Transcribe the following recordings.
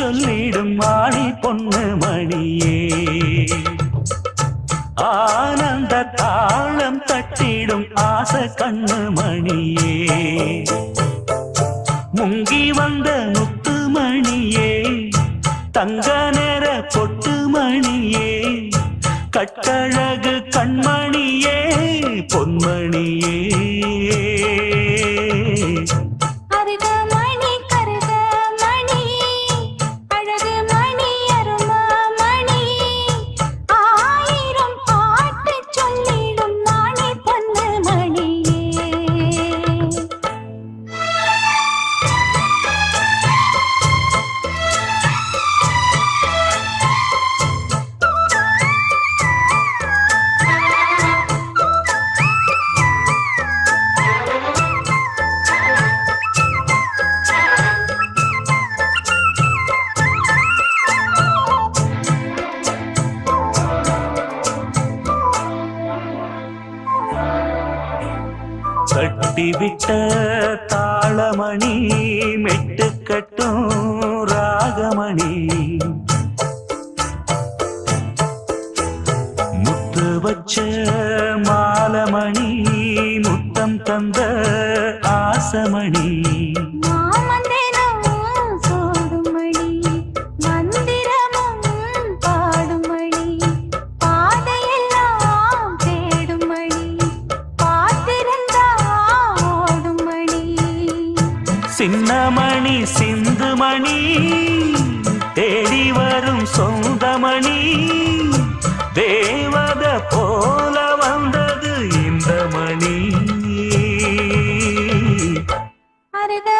சொல்லிடும் மாணி பொண்ணு மணியே. ஆனந்த தாளம் தட்டிடும் ஆச கண்ணு மணியே. முங்கி வந்த முத்து மணியே. தங்க நேர பொட்டு மணியே. கட்டழகு கண்மணியே பொன்மணியே. சின்னமணி சிந்துமணி தேடி வரும் சொந்தமணி. தேவத போல வந்தது இந்த மணி அருக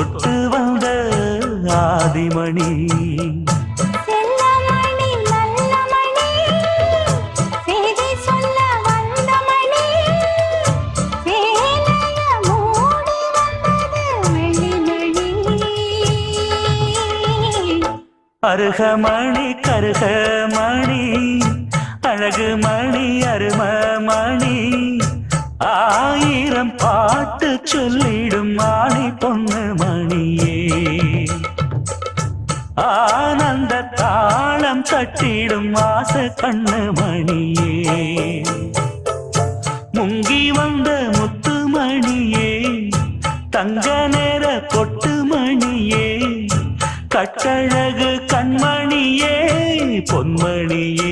தொட்டு வந்த ஆதிமணி. அருகமணி கருகமணி அழகு மணி அரும மணி ஆயிரம் பாட்டு சொல்லிடும் மாணி பொண்ணு ஆனந்த தாளம் தட்டிடும் வாச கண்ணு மணியே முங்கி வந்த முத்து மணியே தங்க நேர பொட்டு மணியே கட்டழகு கண்மணியே பொன்மணியே.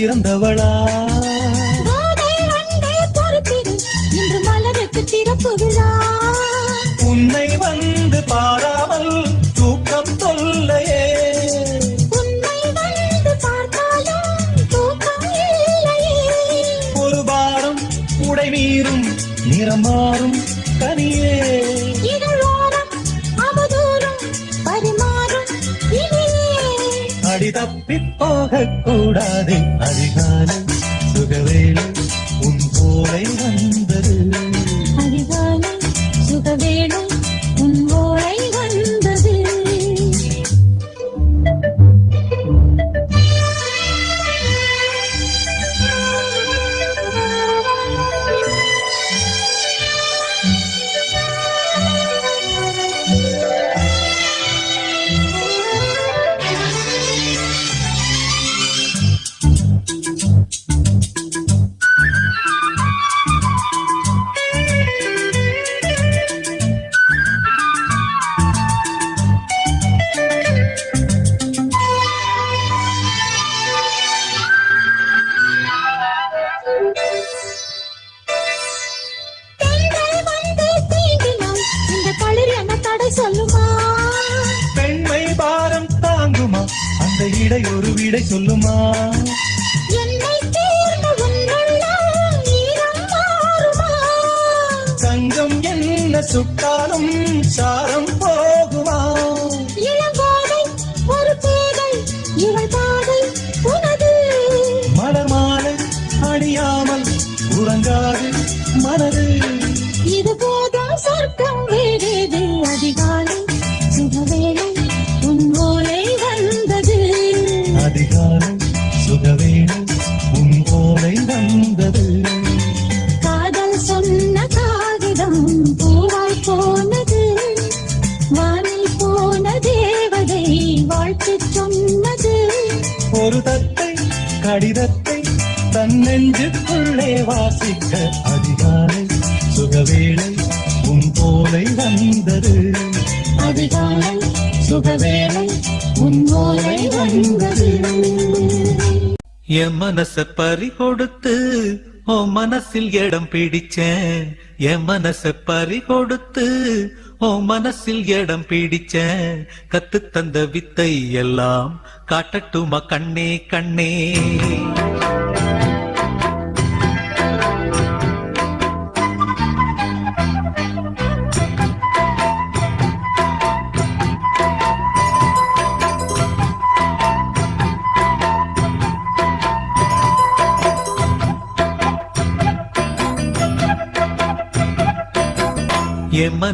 பிறந்தவளா ஆகக்கூடாது அது விடை ஒரு விடை சொல்லுமா? தங்கம் என்ன சுட்டாலும் சாரம் மனச பறி கொடுத்து ஓ மனசில் இடம் பிடிச்சேன். என் மனச பறி கொடுத்து ஓ மனசில் இடம் பிடிச்சேன். கத்து தந்த வித்தை எல்லாம் காட்டட்டுமா கண்ணே கண்ணே?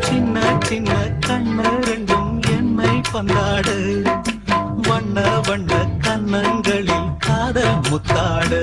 சின்ன சின்ன கண்ணு ரெண்டும் என்னை பந்தாடு. வண்ண வண்ண கண்ணங்களில் காதல் முத்தாடு.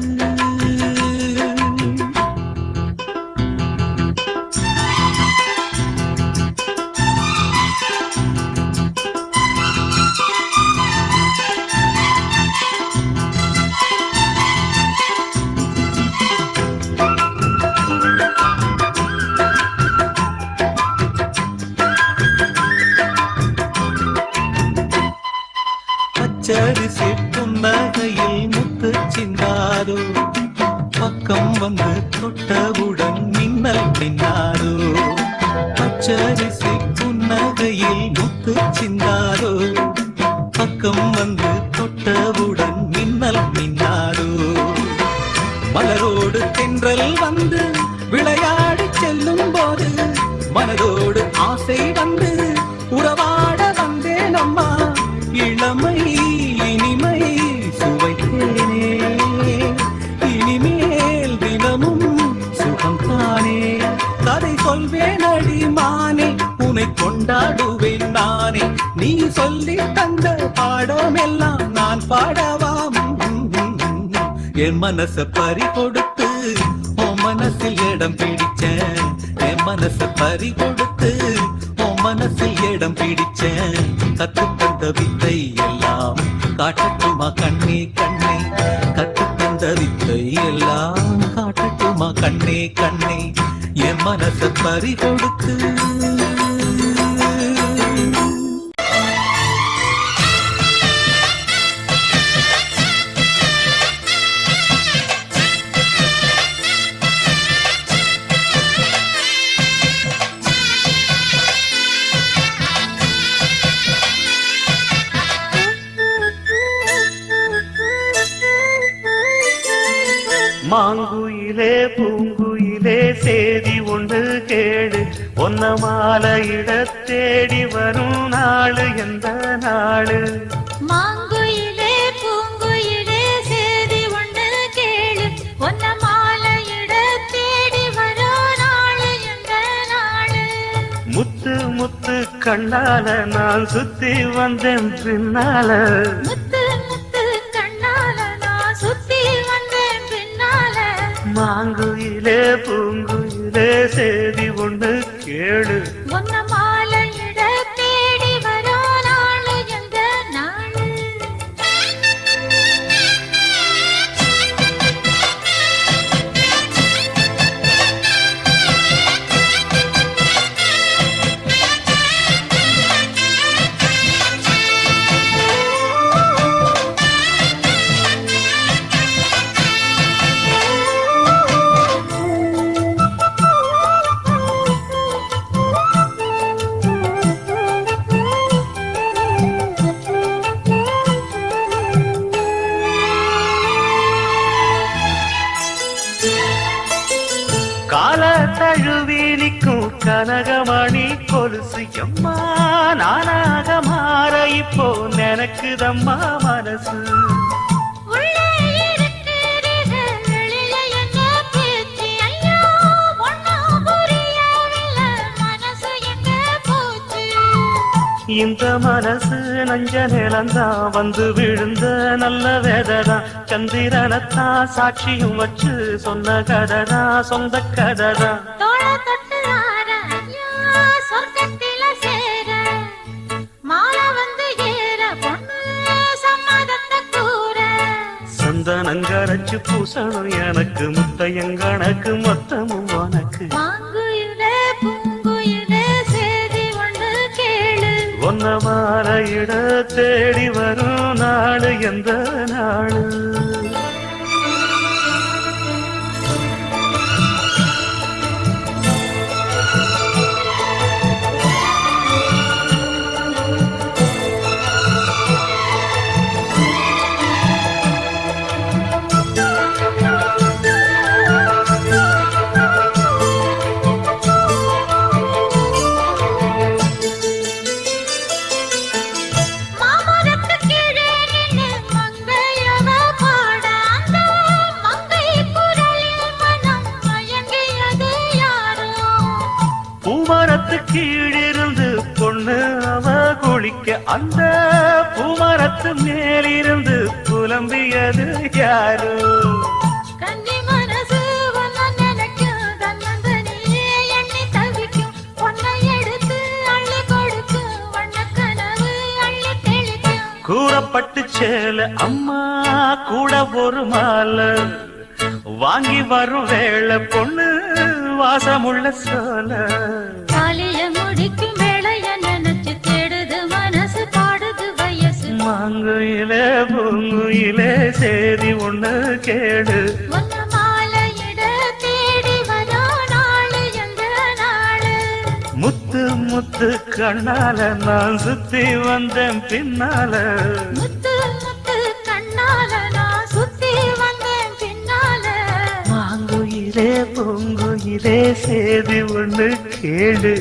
பச்சரிசி நகையில் முத்து சிந்தாரோ பக்கம் வந்து கொண்டாடுவேன் நானே. நீ சொல்லி தந்த பாடமெல்லாம் நான் பாடவாம். என் மனச பறி கொடுத்து உன் மனசில் இடம் பிடிச்சேன். என் மனச பறி கொடுத்து உன் மனசில் இடம் பிடிச்சேன். கத்து தந்த வித்தை எல்லாம் காட்டட்டுமா கண்ணே கண்ணே? கத்து தந்த வித்தை எல்லாம் காட்டட்டுமா கண்ணே கண்ணே? என் மனச பறி கொடுத்து மாங்குயிலே பூங்குயிலே சேதி ஒன்று கேடு ஒன்ன மாலையிட தேடி வரும் நாளு எந்த நாளு? மாங்குயிலே பூங்குயிலே சேதி ஒன்று கேளு. ஒன்ன மாலையிட தேடி வரோ நாளு எந்த நாளு? முத்து முத்து கண்ணால நான் சுத்தி வந்தேன் பின்னால. மாங்குயிலே பூங்குயிலே செய்தி ஒன்று கேளு. தழுவி நிற்கும் கனகமணி கொலுசு எம்மா நானாக மாற இப்போ நினைக்குதம்மா மனசு. இந்த மனசு நஞ்ச நிலந்தான் வந்து விழுந்த நல்ல வேததான் சந்திரனத்தான் சாட்சியும் வச்சு சொன்ன கதைதான் சொந்த கதைதான். சந்தனங்கரைச்சு பூசணும். எனக்கு முத்தையங்கணக்கு மொத்தமும் உனக்கு. ஒன்ன மாலையிட தேடி வரும் நாடு எந்த நாடு குளிக்க அந்த பூமரத்து மேலிருந்து புலம்பியது யாரு. கூறப்பட்டு சேல அம்மா கூட ஒரு மாலை. வாங்கி வரும் வேளை பொண்ணு வாசமுள்ள சோல. மாங்குயிலே பூங்குயிலே சேதி ஒண்ணு கேடு. முத்து முத்து கண்ணால நான் சுத்தி வந்தேன் பின்னால. முத்து முத்து கண்ணால நான் சுத்தி வந்தேன் பின்னால. மாங்குயிலே பூங்குயிலே சேதி ஒண்ணு கேடு.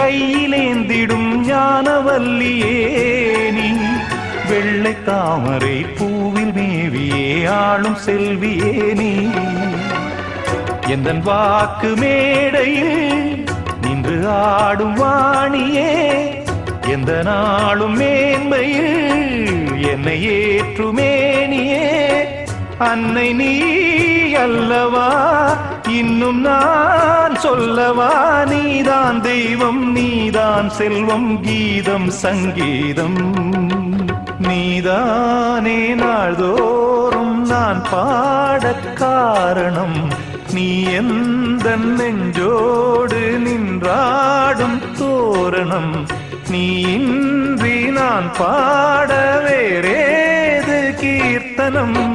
கையிலேந்திடும் ஞானவல்லியே நீ வெள்ளை தாமரை பூவில் மேவியே ஆளும் செல்வியே நீ. எந்தன் வாக்கு மேடையில் நின்று ஆடும் வாணியே எந்த நாளும் மேன்மையில் என்னை ஏற்றுமேனியே அன்னை நீ அல்லவா இன்னும் நான் சொல்லவா நீதான் தெய்வம் நீதான் செல்வம் கீதம் சங்கீதம். நீதானே நாள்தோறும் நான் பாடக் காரணம். நீ எந்த நெஞ்சோடு நின்றாடும் தோரணம். நீ இன்றி நான் பாட வேறேது கீர்த்தனம்.